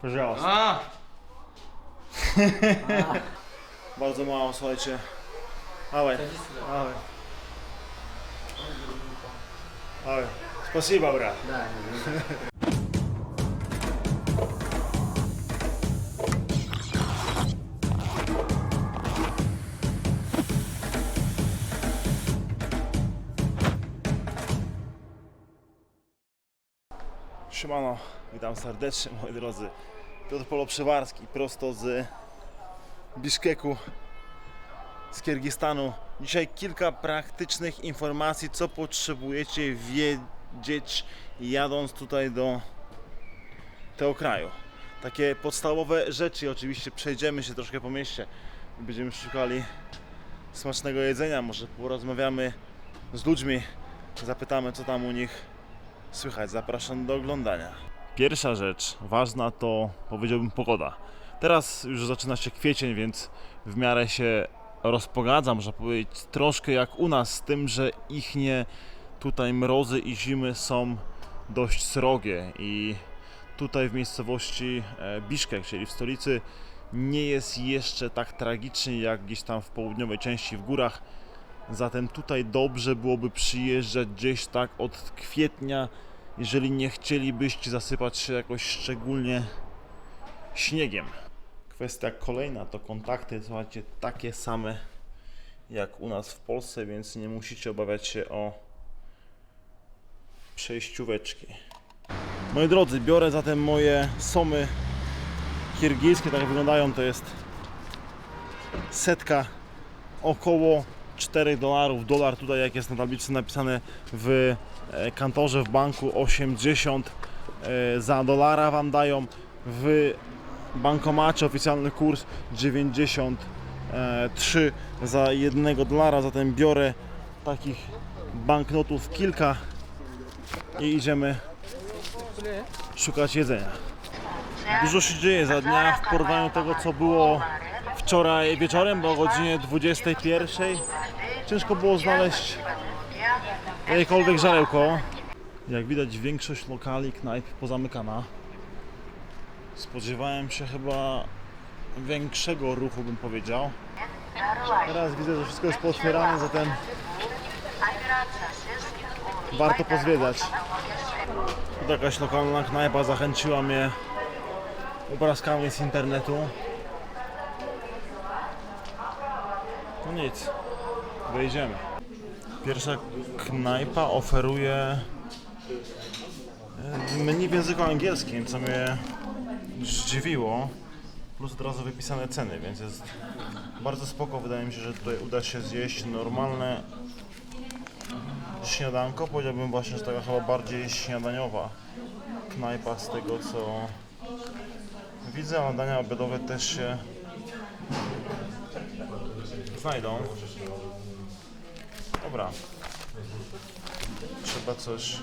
Пожалуйста. A! Bardzo mało, słuchajcie. Dawaj, dawaj. Dawaj. Спасибо, брат. Siemano, witam serdecznie moi drodzy. Piotr Polo Przewarski, prosto z Biszkeku, z Kirgistanu. Dzisiaj kilka praktycznych informacji, co potrzebujecie wiedzieć jadąc tutaj do tego kraju. Takie podstawowe rzeczy, oczywiście przejdziemy się troszkę po mieście będziemy szukali smacznego jedzenia, może porozmawiamy z ludźmi, zapytamy co tam u nich słychać. Zapraszam do oglądania. Pierwsza rzecz ważna to powiedziałbym pogoda. Teraz już zaczyna się kwiecień, więc w miarę się rozpogadza, można powiedzieć, troszkę jak u nas, z tym, że ich nie tutaj mrozy i zimy są dość srogie i tutaj w miejscowości e, Biszkek, czyli w stolicy, nie jest jeszcze tak tragicznie jak gdzieś tam w południowej części w górach. Zatem tutaj dobrze byłoby przyjeżdżać gdzieś tak od kwietnia, jeżeli nie chcielibyście zasypać się jakoś szczególnie śniegiem. Kwestia kolejna to kontakty, słuchajcie, takie same jak u nas w Polsce, więc nie musicie obawiać się o przejścióweczki. Moi drodzy, biorę zatem moje somy kirgijskie, tak wyglądają, to jest setka około 4 dolarów. Dolar tutaj, jak jest na tablicy napisane w kantorze w banku 80 e, za dolara Wam dają. W bankomacie oficjalny kurs 93 za jednego dolara. Zatem biorę takich banknotów kilka i idziemy szukać jedzenia. Dużo się dzieje za dnia w porównaniu tego, co było wczoraj wieczorem, bo o godzinie 21 ciężko było znaleźć jakiekolwiek żarełko. Jak widać większość lokali, knajp pozamykana. Spodziewałem się chyba większego ruchu bym powiedział. Teraz widzę, że wszystko jest pootwierane, zatem warto pozwiedzać. Jakaś lokalna knajpa zachęciła mnie obrazkami z internetu. No nic, wejdziemy. Pierwsza knajpa oferuje e, menu w języku angielskim, co mnie zdziwiło. Plus od razu wypisane ceny, więc jest bardzo spoko. Wydaje mi się, że tutaj uda się zjeść normalne śniadanko. Powiedziałbym właśnie, że taka chyba bardziej śniadaniowa knajpa z tego co widzę, a dania obiadowe też się znajdą. Dobra. Trzeba coś.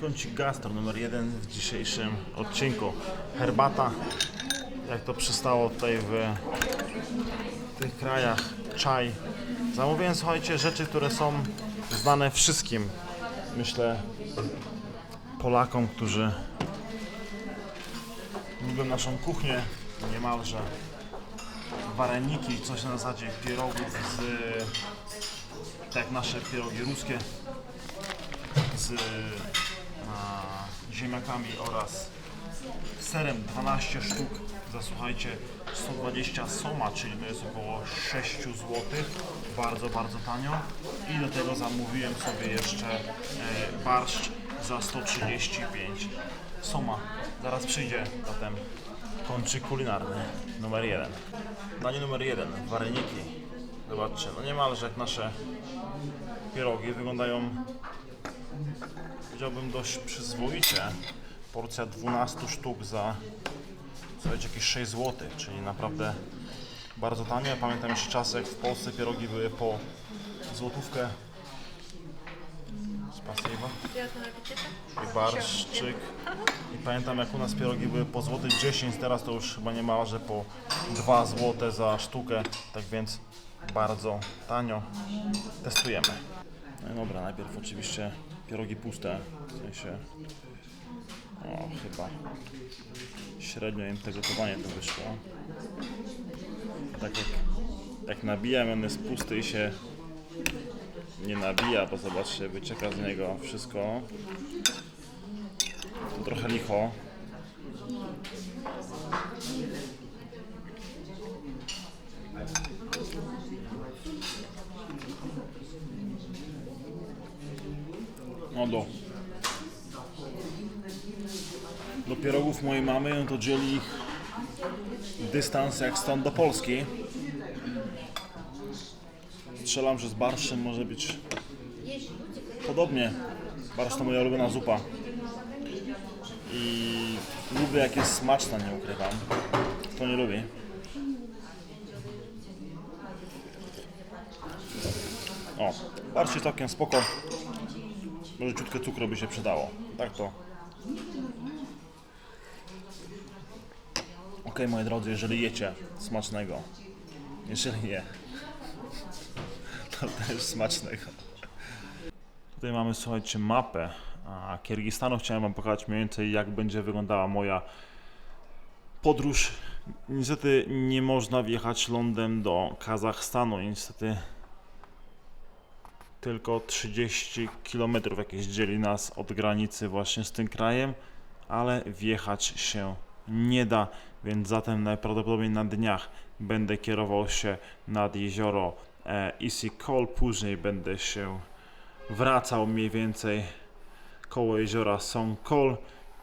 Kącik gastro numer jeden w dzisiejszym odcinku. Herbata, jak to przystało tutaj w tych krajach. Czaj. Zamówiłem, słuchajcie, rzeczy, które są znane wszystkim. Myślę Polakom, którzy lubią naszą kuchnię niemalże. Wareniki, coś na zasadzie pierogów z tak jak nasze pierogi ruskie z a, ziemniakami oraz serem 12 sztuk. Za słuchajcie 120 soma, czyli to jest około 6 zł bardzo, bardzo tanio. I do tego zamówiłem sobie jeszcze e, barszcz za 135 soma. Zaraz przyjdzie zatem kączyk kulinarny numer jeden danie numer jeden, wareniki zobaczcie, no niemalże jak nasze pierogi wyglądają powiedziałbym dość przyzwoicie porcja 12 sztuk za słuchajcie, jakieś 6 zł, czyli naprawdę bardzo tanio. Ja pamiętam jeszcze czasy, jak w Polsce pierogi były po złotówkę. Spasiba. I barszczyk. I pamiętam jak u nas pierogi były po złoty 10, teraz to już chyba niemalże po 2 zł za sztukę. Tak więc bardzo tanio. Testujemy. No i dobra, najpierw oczywiście pierogi puste, w sensie, o chyba średnio im te gotowanie to wyszło. Tak jak, jak nabijam, on jest pusty i się nie nabija, bo zobaczcie, wycieka z niego wszystko. To trochę licho. No do. Do pierogów mojej mamy, no to dzieli ich dystans jak stąd do Polski. Strzelam, że z barszczem może być podobnie. Barszcz to moja ulubiona zupa. I lubię jak jest smaczna, nie ukrywam. Kto nie lubi? O, barszcz jest całkiem spoko. Może ciutkę cukru by się przydało. Tak to. Ok, moi drodzy, jeżeli jecie smacznego. Jeżeli nie, to też smacznego. Tutaj mamy, słuchajcie, mapę a Kirgistanu. Chciałem Wam pokazać mniej więcej, jak będzie wyglądała moja podróż. Niestety nie można wjechać lądem do Kazachstanu. Niestety tylko 30 km jakieś dzieli nas od granicy właśnie z tym krajem, ale wjechać się nie da, więc zatem najprawdopodobniej na dniach będę kierował się nad jezioro e, Isikol, później będę się wracał mniej więcej koło jeziora Songkol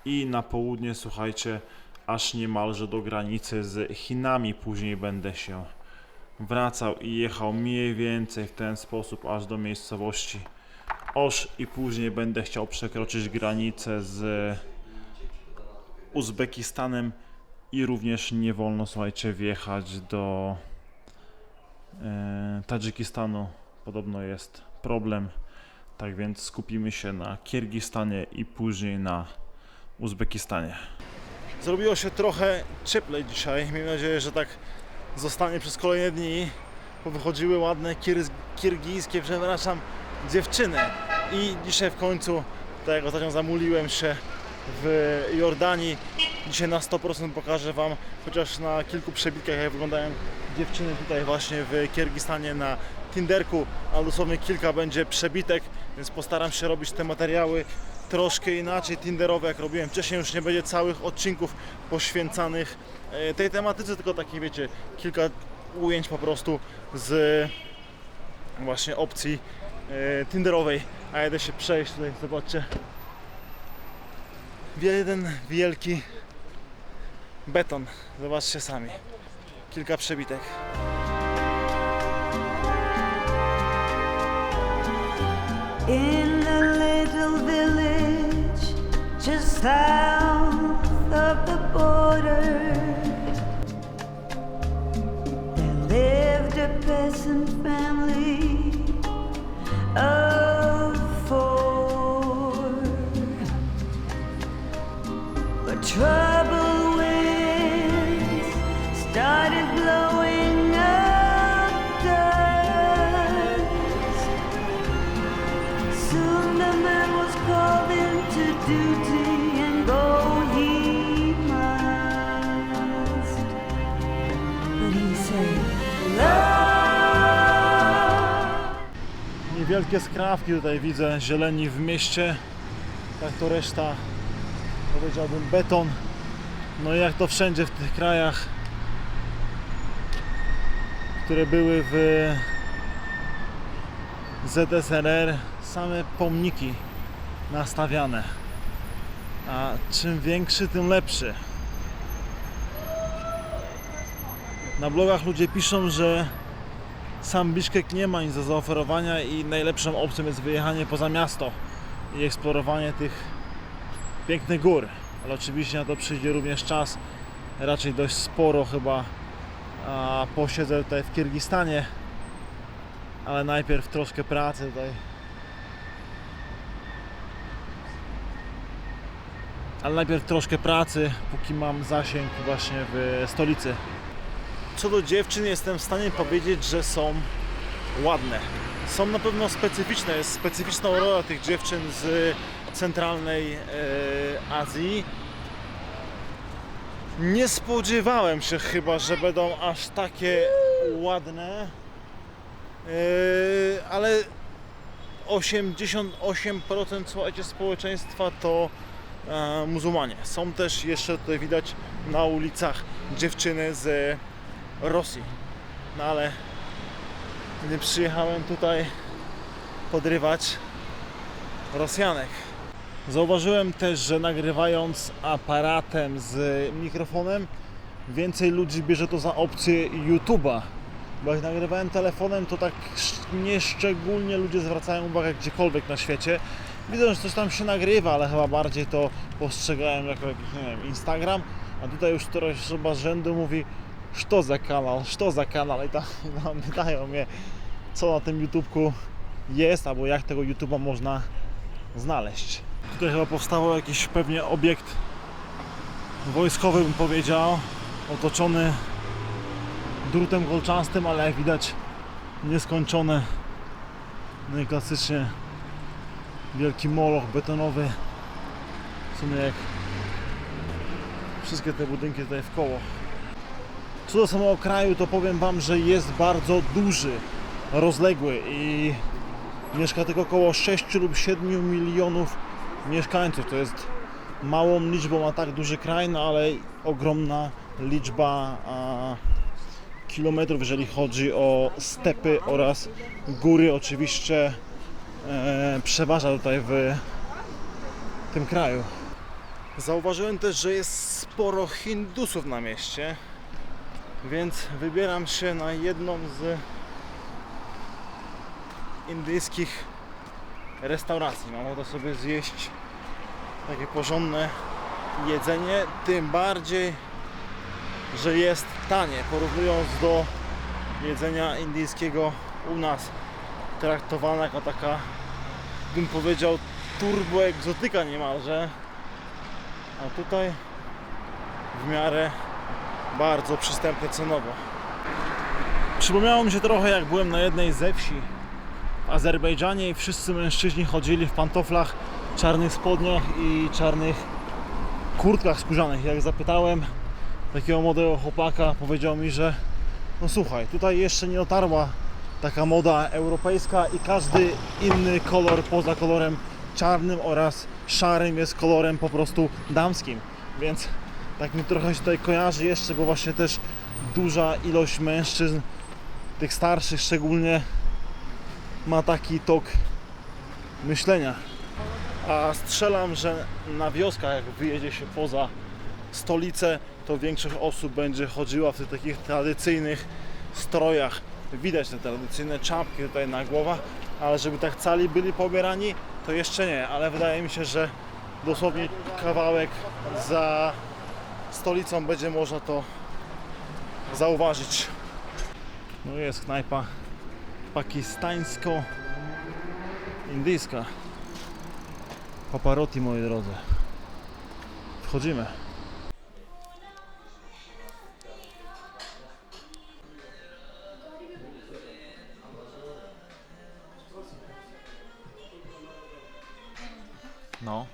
i na południe, słuchajcie, aż niemalże do granicy z Chinami, później będę się wracał i jechał mniej więcej w ten sposób aż do miejscowości Osz. I później będę chciał przekroczyć granicę z Uzbekistanem i również nie wolno, słuchajcie, wjechać do Tadżykistanu. Podobno jest problem. Tak więc skupimy się na Kirgistanie i później na Uzbekistanie. Zrobiło się trochę cieplej dzisiaj. Miejmy nadzieję, że tak zostanie przez kolejne dni. Bo wychodziły ładne kirs- kirgijskie, przepraszam, dziewczyny. I dzisiaj w końcu, tak jak ostatnio zamuliłem się w Jordanii, dzisiaj na 100% pokażę Wam, chociaż na kilku przebitkach, jak wyglądają dziewczyny tutaj właśnie w Kirgistanie na Tinderku, a dosłownie kilka będzie przebitek, więc postaram się robić te materiały troszkę inaczej tinderowe, jak robiłem wcześniej. Już nie będzie całych odcinków poświęcanych e, tej tematyce, tylko takie wiecie, kilka ujęć po prostu z właśnie opcji e, tinderowej. A jedę się przejść tutaj, zobaczcie. Jeden wielki beton. Zobaczcie sami. Kilka przebitek. In a little village just south of the border, there lived a peasant Niewielkie skrawki tutaj widzę, zieleni w mieście. Tak to reszta, powiedziałbym beton. No i jak to wszędzie w tych krajach, które były w ZSRR, same pomniki nastawiane. A czym większy, tym lepszy. Na blogach ludzie piszą, że sam Biszkek nie ma nic do zaoferowania i najlepszą opcją jest wyjechanie poza miasto i eksplorowanie tych pięknych gór. Ale oczywiście na to przyjdzie również czas, raczej dość sporo chyba a posiedzę tutaj w Kirgistanie, ale najpierw troszkę pracy tutaj. Ale najpierw troszkę pracy, póki mam zasięg właśnie w stolicy. Co do dziewczyn, jestem w stanie powiedzieć, że są ładne. są na pewno specyficzne. Jest specyficzna rola tych dziewczyn z centralnej e, Azji. Nie spodziewałem się chyba, że będą aż takie ładne, e, ale 88% słuchajcie, społeczeństwa to e, muzułmanie. Są też jeszcze tutaj widać na ulicach dziewczyny z Rosji. No ale nie przyjechałem tutaj podrywać Rosjanek. Zauważyłem też, że nagrywając aparatem z mikrofonem więcej ludzi bierze to za opcję YouTube'a. Bo jak nagrywałem telefonem, to tak sz- nieszczególnie ludzie zwracają uwagę gdziekolwiek na świecie. Widzą, że coś tam się nagrywa, ale chyba bardziej to postrzegają jako jakiś, nie wiem, Instagram. A tutaj już któraś osoba z rzędu mówi, co za kanał, co za kanał i tam, tam pytają mnie, co na tym YouTubku jest, albo jak tego YouTube'a można znaleźć. Tutaj chyba powstawał jakiś pewnie obiekt wojskowy, bym powiedział, otoczony drutem kolczastym, ale jak widać nieskończone. No i klasycznie wielki moloch betonowy. W sumie jak wszystkie te budynki tutaj w koło. Co do samego kraju, to powiem Wam, że jest bardzo duży, rozległy i mieszka tylko około 6 lub 7 milionów mieszkańców. To jest małą liczbą na tak duży kraj, no ale ogromna liczba a, kilometrów, jeżeli chodzi o stepy oraz góry. Oczywiście e, przeważa tutaj w tym kraju. Zauważyłem też, że jest sporo Hindusów na mieście, więc wybieram się na jedną z indyjskich restauracji. Mam ochotę sobie zjeść takie porządne jedzenie, tym bardziej, że jest tanie, porównując do jedzenia indyjskiego u nas traktowane jako taka, bym powiedział, turbo egzotyka niemalże, a tutaj w miarę bardzo przystępne cenowo. Przypomniało mi się trochę jak byłem na jednej ze wsi w Azerbejdżanie i wszyscy mężczyźni chodzili w pantoflach, czarnych spodniach i czarnych kurtkach skórzanych. Jak zapytałem takiego młodego chłopaka, powiedział mi, że no słuchaj, tutaj jeszcze nie dotarła taka moda europejska i każdy inny kolor poza kolorem czarnym oraz szarym jest kolorem po prostu damskim. Więc tak mi trochę się tutaj kojarzy jeszcze, bo właśnie też duża ilość mężczyzn, tych starszych szczególnie, ma taki tok myślenia. A strzelam, że na wioskach, jak wyjedzie się poza stolicę, to większość osób będzie chodziła w tych takich tradycyjnych strojach. Widać te tradycyjne czapki tutaj na głowach, ale żeby tak cali byli pobierani, to jeszcze nie, ale wydaje mi się, że dosłownie kawałek za stolicą będzie można to zauważyć. No jest knajpa pakistańsko-indyjska. Paparotti moi drodzy. Wchodzimy. No.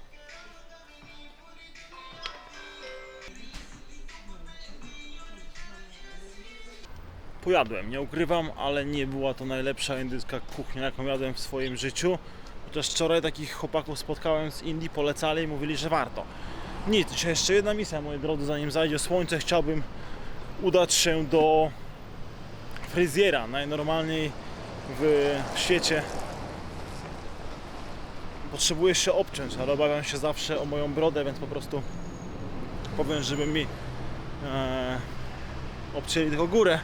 Pojadłem, nie ukrywam, ale nie była to najlepsza indyjska kuchnia, jaką jadłem w swoim życiu. Chociaż wczoraj takich chłopaków spotkałem z Indii, polecali i mówili, że warto. Nic, dzisiaj jeszcze jedna misja, moi drodzy, zanim zajdzie słońce, chciałbym udać się do fryzjera, najnormalniej w świecie. Potrzebuję się obciąć, ale obawiam się zawsze o moją brodę, więc po prostu powiem, żeby mi e, obcięli tylko górę,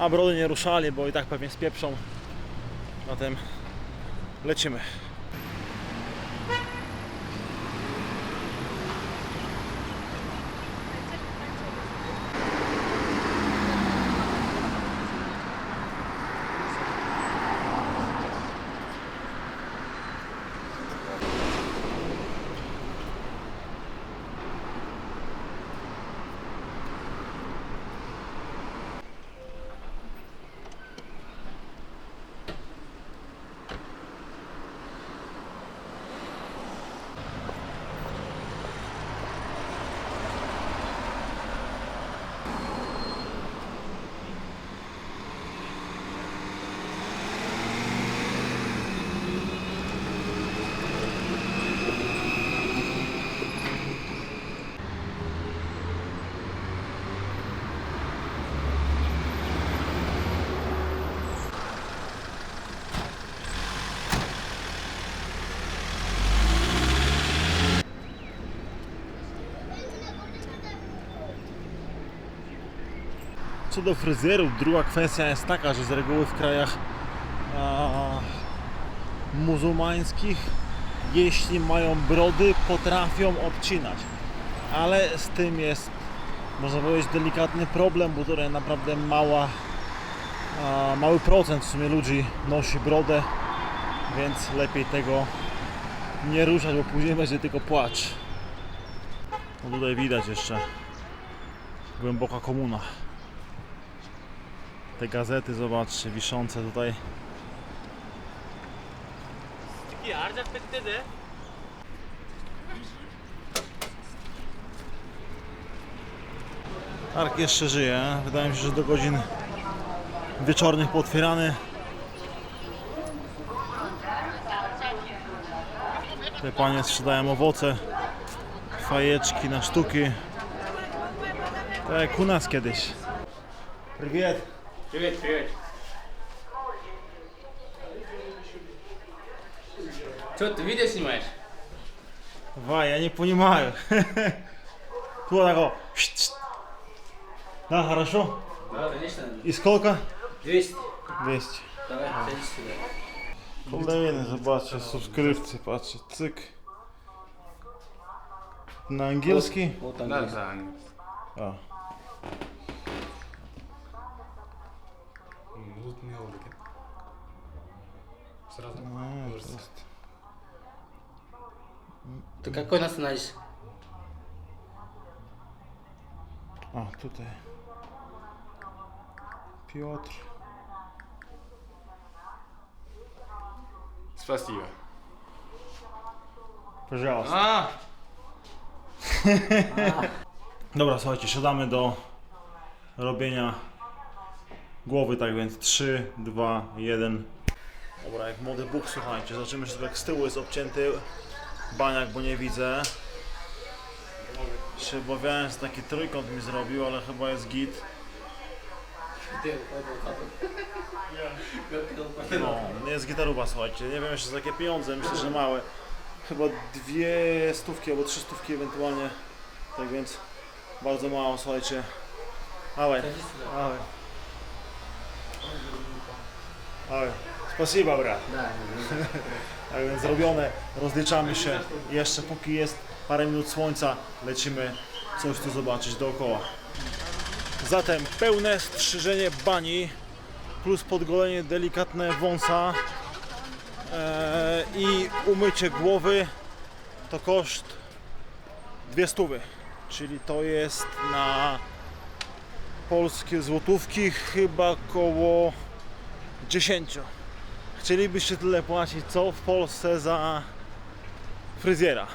a brody nie ruszali, bo i tak pewnie spieprzą. Zatem lecimy. Co do fryzjerów, druga kwestia jest taka, że z reguły w krajach a, muzułmańskich, jeśli mają brody, potrafią obcinać. Ale z tym jest, można powiedzieć, delikatny problem, bo to naprawdę mała, mały procent w sumie ludzi nosi brodę, więc lepiej tego nie ruszać, bo później będzie tylko płacz. No tutaj widać jeszcze głęboka komuna Te gazety, zobaczcie, wiszące tutaj. Ark jeszcze żyje. Wydaje mi się, że do godzin wieczornych pootwierany. Te panie sprzedają owoce, fajeczki na sztuki. Tak jak u nas kiedyś. Привет. Привет, привет. Что, ты видео снимаешь? Давай, я не понимаю. Кто такого? Да, хорошо. Да, конечно. И сколько? 200. 200. Давай, садись сюда. Kolejny, zobaczcie, subskrypcje, patrzcie, cyk. Na angielski? Вот там. Да, есть. да. A, надутые олки. Сразу а. Ты какой нас знаешь? А, тут я. Петр. Спасибо. Пожалуйста. А! Dobra, słuchajcie, siadamy do robienia głowy, tak więc 3, 2, 1. Dobra, jak młody Bóg, słuchajcie, zobaczymy, że jak z tyłu jest obcięty baniak, bo nie widzę. Się obawiałem, że taki trójkąt mi zrobił, ale chyba jest git. No, no jest gitaruba, słuchajcie, nie wiem jeszcze za jakie pieniądze, myślę, że małe. Chyba dwie stówki albo trzy stówki ewentualnie, tak więc bardzo mało, słuchajcie. Dawaj, dawaj. A, spasiba. Tak, no, no. tak więc zrobione, rozliczamy się jeszcze póki jest parę minut słońca, lecimy coś tu zobaczyć dookoła. Zatem pełne strzyżenie bani, plus podgolenie delikatne wąsa e, i umycie głowy to koszt dwie stówy, czyli to jest na polskie złotówki chyba koło 10. Chcielibyście tyle płacić co w Polsce za fryzjera.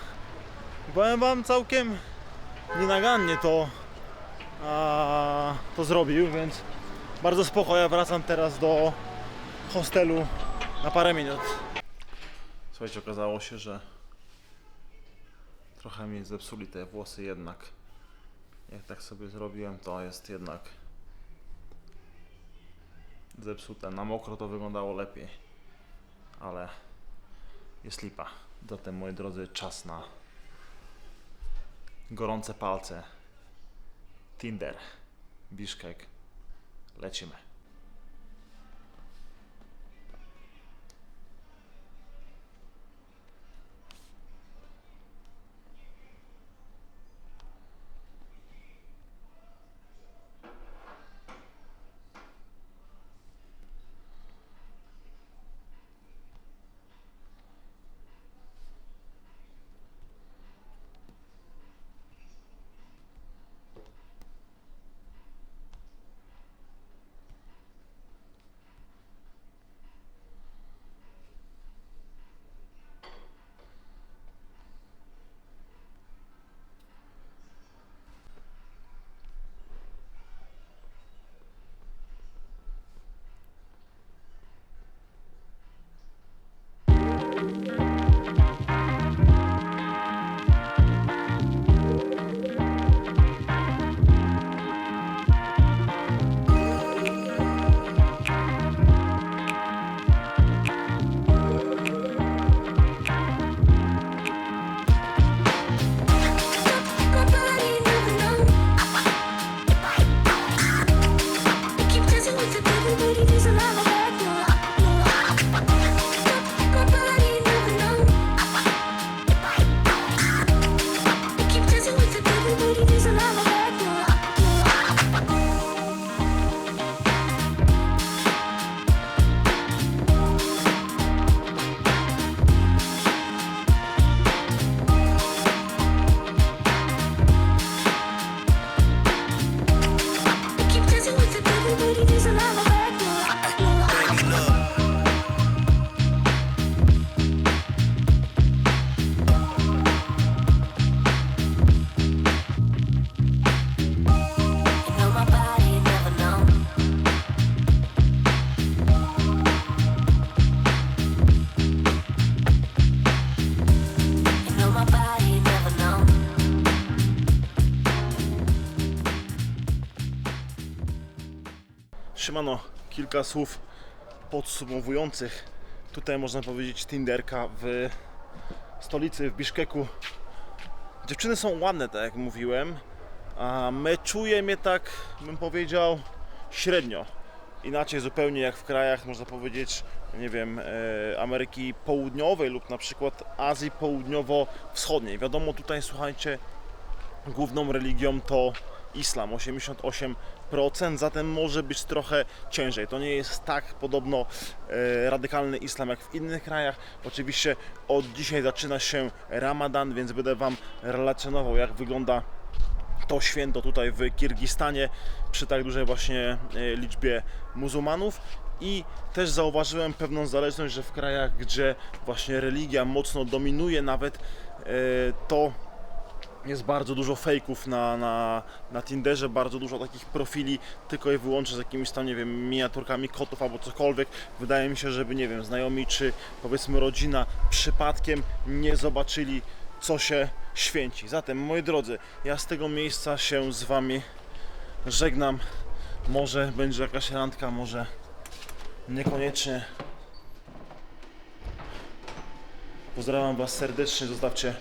Powiem wam całkiem nienagannie to a, to zrobił, więc bardzo spoko. Ja wracam teraz do hostelu na parę minut. Słuchajcie, okazało się, że trochę mi zepsuli te włosy jednak. Jak tak sobie zrobiłem, to jest jednak zepsute. Na mokro to wyglądało lepiej, ale jest lipa. Zatem, moi drodzy, czas na gorące palce. Tinder, Biszkek, lecimy. Kilka słów podsumowujących. Tutaj można powiedzieć Tinderka w stolicy, w Biszkeku. Dziewczyny są ładne, tak jak mówiłem, a meczuje mnie tak, bym powiedział, średnio. Inaczej zupełnie jak w krajach, można powiedzieć, nie wiem, e, Ameryki Południowej lub na przykład Azji Południowo-Wschodniej. Wiadomo, tutaj słuchajcie, główną religią to islam, 88%, zatem może być trochę ciężej. To nie jest tak podobno e, radykalny islam jak w innych krajach. Oczywiście od dzisiaj zaczyna się Ramadan, więc będę Wam relacjonował jak wygląda to święto tutaj w Kirgistanie przy tak dużej właśnie e, liczbie muzułmanów i też zauważyłem pewną zależność, że w krajach, gdzie właśnie religia mocno dominuje nawet e, to jest bardzo dużo fejków na, na, na Tinderze, bardzo dużo takich profili tylko i wyłącznie z jakimiś tam, nie wiem, miniaturkami kotów albo cokolwiek. Wydaje mi się, żeby, nie wiem, znajomi czy powiedzmy rodzina przypadkiem nie zobaczyli, co się święci. Zatem, moi drodzy, ja z tego miejsca się z Wami żegnam. Może będzie jakaś randka, może niekoniecznie. Pozdrawiam Was serdecznie, zostawcie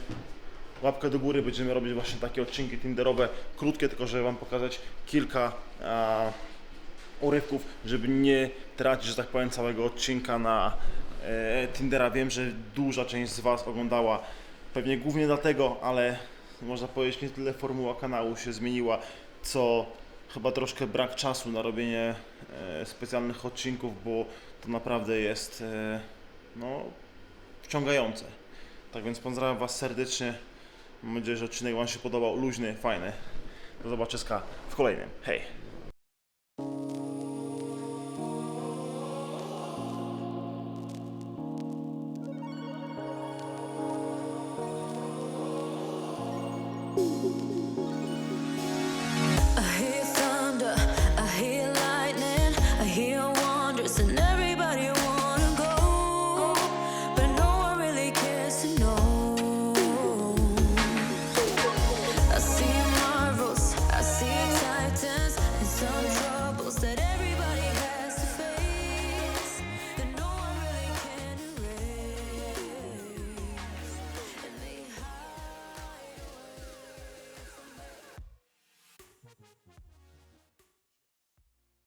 łapkę do góry. Będziemy robić właśnie takie odcinki Tinderowe, krótkie, tylko żeby Wam pokazać kilka a, urywków, żeby nie tracić, że tak powiem, całego odcinka na e, Tindera. Wiem, że duża część z Was oglądała, pewnie głównie dlatego, ale można powiedzieć, nie tyle formuła kanału się zmieniła, co chyba troszkę brak czasu na robienie e, specjalnych odcinków, bo to naprawdę jest e, no, wciągające. Tak więc pozdrawiam Was serdecznie. Mam nadzieję, że odcinek Wam się podobał, luźny, fajny. Do zobaczyska w kolejnym. Hej!